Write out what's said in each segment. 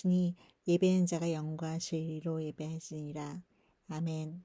하시니 예배는 자가 영과 진리로 예배하시니라. 아멘.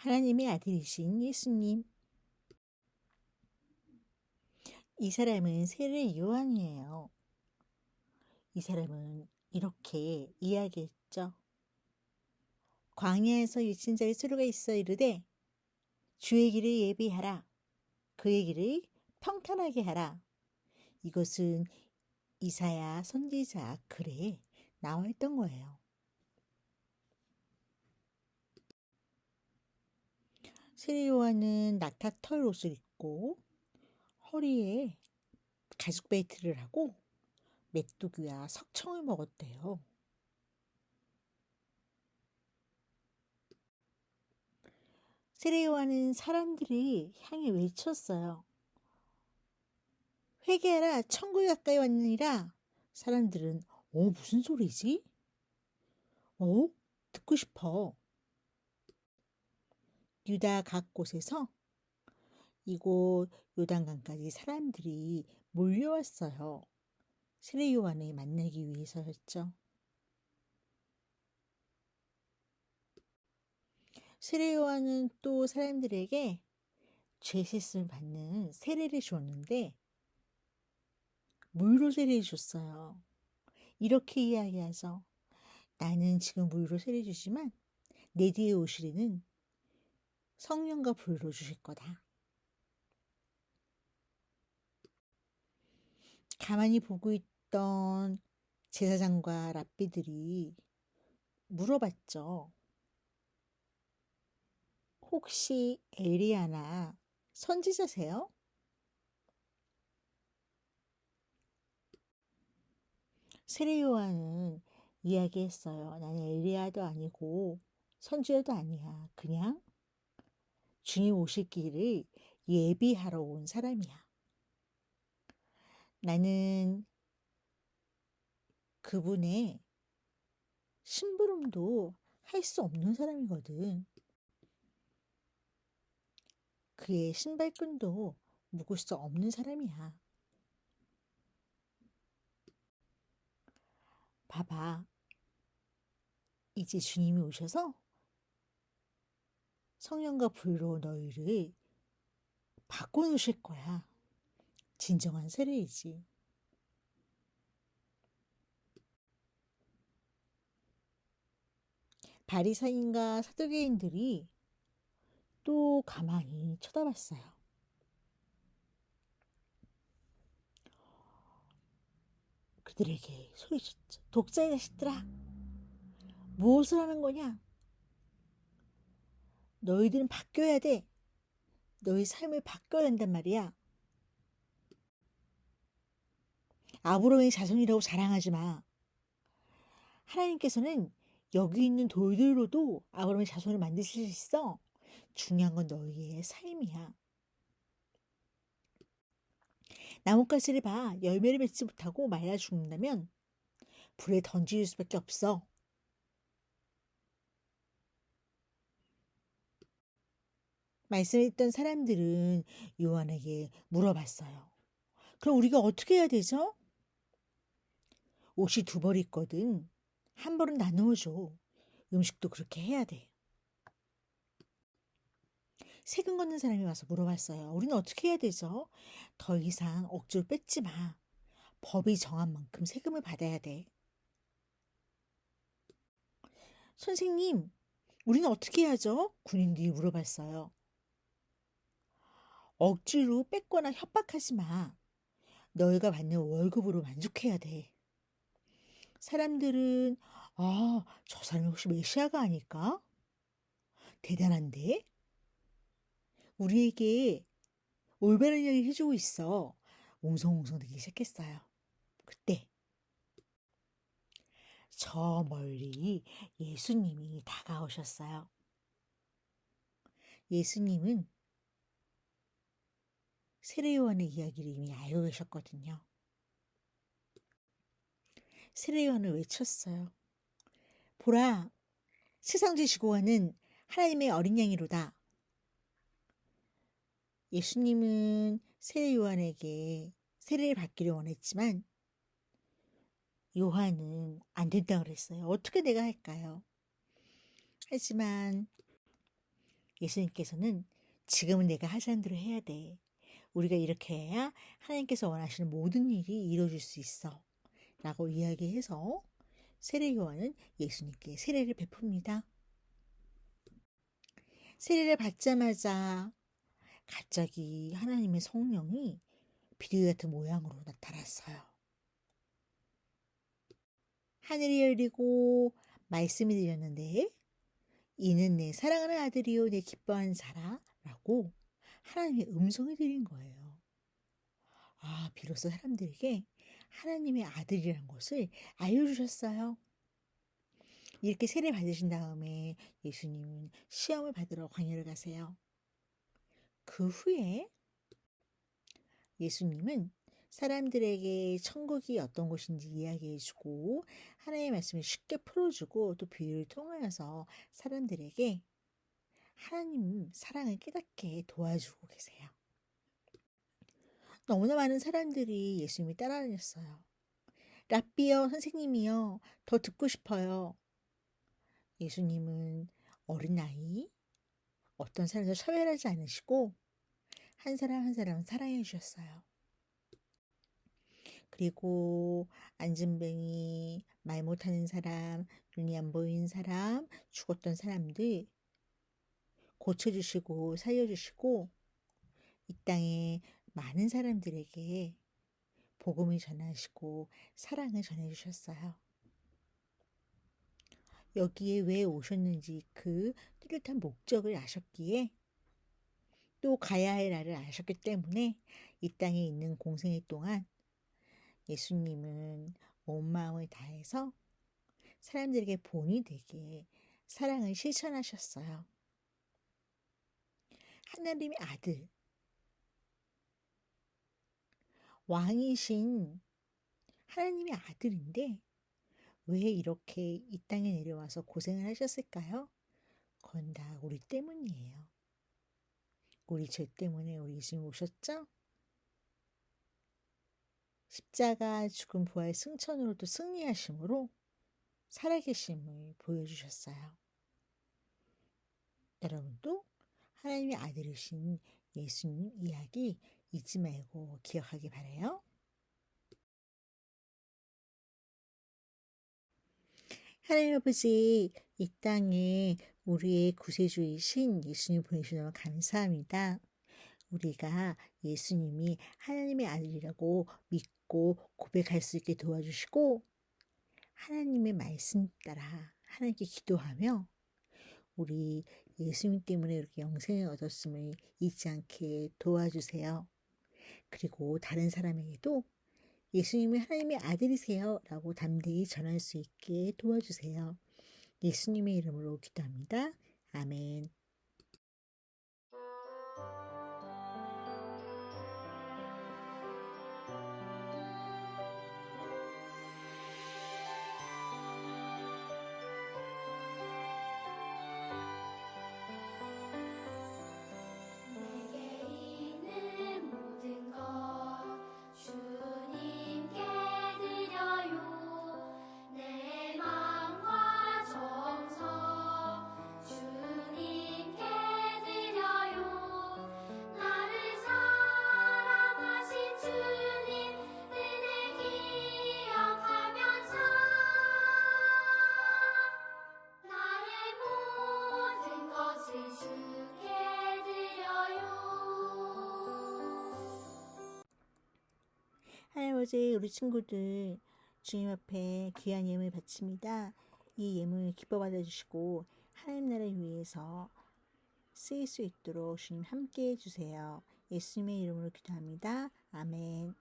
하나님의 아들이신 예수님. 이 사람은 세례 요한이에요. 이 사람은 이렇게 이야기했죠. 광야에서 유친 자의 수루가 있어 이르되 주의 길을 예비하라. 그의 길을 평탄하게 하라. 이것은 이사야 선지자 글에 나와 있던 거예요. 요한은 낙타 털 옷을 입고 허리에 가죽 벨트를 하고 메뚜기와 석청을 먹었대요. 요한은 사람들이 향해 외쳤어요. 회개하라 천국이 가까이 왔느니라 사람들은 어 무슨 소리지? 어 듣고 싶어. 유다 각 곳에서 이곳 요단강까지 사람들이 몰려왔어요. 세례 요한을 만나기 위해서였죠. 세례 요한은 또 사람들에게 죄 씻음 받는 세례를 주었는데 물로 세례를 줬어요. 이렇게 이야기하죠. 나는 지금 물로 세례 주지만 내 뒤에 오시리는 성령과 불로 주실 거다. 가만히 보고 있던 제사장과 랍비들이 물어봤죠. 혹시 에리아나 선지자세요? 세례 요한은 이야기했어요. 나는 에리아도 아니고 선지자도 아니야. 그냥 주님 오실 길을 예비하러 온 사람이야. 나는 그분의 심부름도 할 수 없는 사람이거든. 그의 신발끈도 묶을 수 없는 사람이야. 봐봐. 이제 주님이 오셔서 성령과 불로 너희를 바꿔놓으실 거야. 진정한 세례이지. 바리사인과 사두개인들이 또 가만히 쳐다봤어요. 그들에게 소리쳤죠. 독자의 자식들아, 무엇을 하는 거냐? 너희들은 바뀌어야 돼. 너희 삶을 바꿔야 한단 말이야. 아브라함의 자손이라고 자랑하지 마. 하나님께서는 여기 있는 돌들로도 아브라함의 자손을 만드실 수 있어. 중요한 건 너희의 삶이야. 나뭇가지를 봐. 열매를 맺지 못하고 말라 죽는다면 불에 던질 수밖에 없어. 말씀을 듣던 사람들은 요한에게 물어봤어요. 그럼 우리가 어떻게 해야 되죠? 옷이 두 벌 있거든. 한 벌은 나누어 줘. 음식도 그렇게 해야 돼. 세금 걷는 사람이 와서 물어봤어요. 우리는 어떻게 해야 되죠? 더 이상 억지로 뺏지 마. 법이 정한 만큼 세금을 받아야 돼. 선생님, 우리는 어떻게 해야죠? 군인들이 물어봤어요. 억지로 뺏거나 협박하지 마. 너희가 받는 월급으로 만족해야 돼. 사람들은 아, 저 사람이 혹시 메시아가 아닐까? 대단한데? 우리에게 올바른 이야기를 해주고 있어. 웅성웅성 되기 시작했어요. 그때 저 멀리 예수님이 다가오셨어요. 예수님은 세례요한의 이야기를 이미 알고 계셨거든요. 세례요한을 외쳤어요. 보라, 세상 지시고 가는 하나님의 어린 양이로다. 예수님은 세례 요한에게 세례를 받기를 원했지만 요한은 안 된다고 그랬어요. 어떻게 내가 할까요? 하지만 예수님께서는 지금은 내가 하자는 대로 해야 돼. 우리가 이렇게 해야 하나님께서 원하시는 모든 일이 이루어질 수 있어. 라고 이야기해서 세례 요한은 예수님께 세례를 베풉니다. 세례를 받자마자 갑자기 하나님의 성령이 비둘기 같은 모양으로 나타났어요. 하늘이 열리고 말씀이 들렸는데 이는 내 사랑하는 아들이요 내 기뻐하는 자라라고 하나님의 음성이 들린 거예요. 아, 비로소 사람들에게 하나님의 아들이라는 것을 알려주셨어요. 이렇게 세례 받으신 다음에 예수님은 시험을 받으러 광야를 가세요. 그 후에 예수님은 사람들에게 천국이 어떤 곳인지 이야기해주고 하나님의 말씀을 쉽게 풀어주고 또 비유를 통하여서 사람들에게 하나님 사랑을 깨닫게 도와주고 계세요. 너무나 많은 사람들이 예수님을 따라다녔어요. 랍비여, 선생님이여, 더 듣고 싶어요. 예수님은 어린 아이, 어떤 사람도 차별하지 않으시고, 한 사람 한 사람 사랑해 주셨어요. 그리고 안진뱅이, 말 못하는 사람, 눈이 안 보이는 사람, 죽었던 사람들 고쳐주시고 살려주시고 이 땅에 많은 사람들에게 복음을 전하시고 사랑을 전해주셨어요. 여기에 왜 오셨는지 그 뚜렷한 목적을 아셨기에 또 가야 할 날을 아셨기 때문에 이 땅에 있는 공생애 동안 예수님은 온 마음을 다해서 사람들에게 본이 되게 사랑을 실천하셨어요. 하나님의 아들, 왕이신 하나님의 아들인데 왜 이렇게 이 땅에 내려와서 고생을 하셨을까요? 그건 다 우리 때문이에요. 우리 죄 때문에 우리 예수님 오셨죠? 십자가 죽음 부활 승천으로도 승리하심으로 살아계심을 보여주셨어요. 여러분도 하나님의 아들이신 예수님 이야기 잊지 말고 기억하기 바래요. 하나님 아버지, 이 땅에 우리의 구세주이신 예수님 보내주셔서 감사합니다. 우리가 예수님이 하나님의 아들이라고 믿고 고백할 수 있게 도와주시고, 하나님의 말씀 따라 하나님께 기도하며, 우리 예수님 때문에 이렇게 영생을 얻었음을 잊지 않게 도와주세요. 그리고 다른 사람에게도 예수님이 하나님의 아들이세요 라고 담대히 전할 수 있게 도와주세요. 예수님의 이름으로 기도합니다. 아멘. 아버지 우리 친구들 주님 앞에 귀한 예물 바칩니다. 이 예물 기뻐 받아주시고 하나님 나라를 위해서 쓰일 수 있도록 주님 함께 해주세요. 예수님의 이름으로 기도합니다. 아멘.